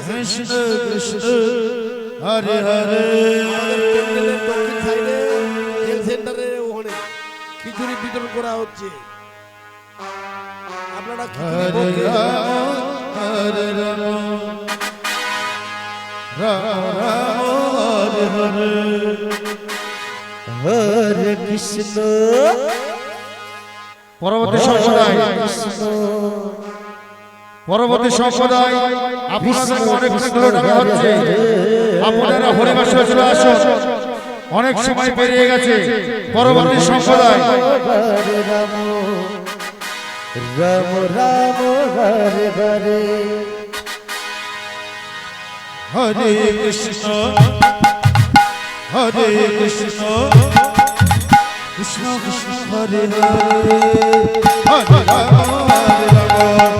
কৃষ্ণ কৃষ্ণ হরে হরে দক্ষিণ সাইডে খিচুড়ি বিতরণ করা হচ্ছে হরে কৃষ্ণ পরবর্তী সম্প্রদায় পরবর্তী সম্প্রদায় আপনাদের অনেক ডাকা হচ্ছে। আপনারা হরিবাসে চলে আসুন। অনেক সময় পেরিয়ে গেছে। পরবর্তী সম্প্রদায়। হরে রাম রাম রাম হরে হরে হরে কৃষ্ণ। হরে কৃষ্ণ। কৃষ্ণ কৃষ্ণ হরে হরে। হরে রাম হরে রাম রাম।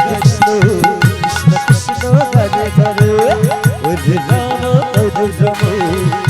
রাম রাম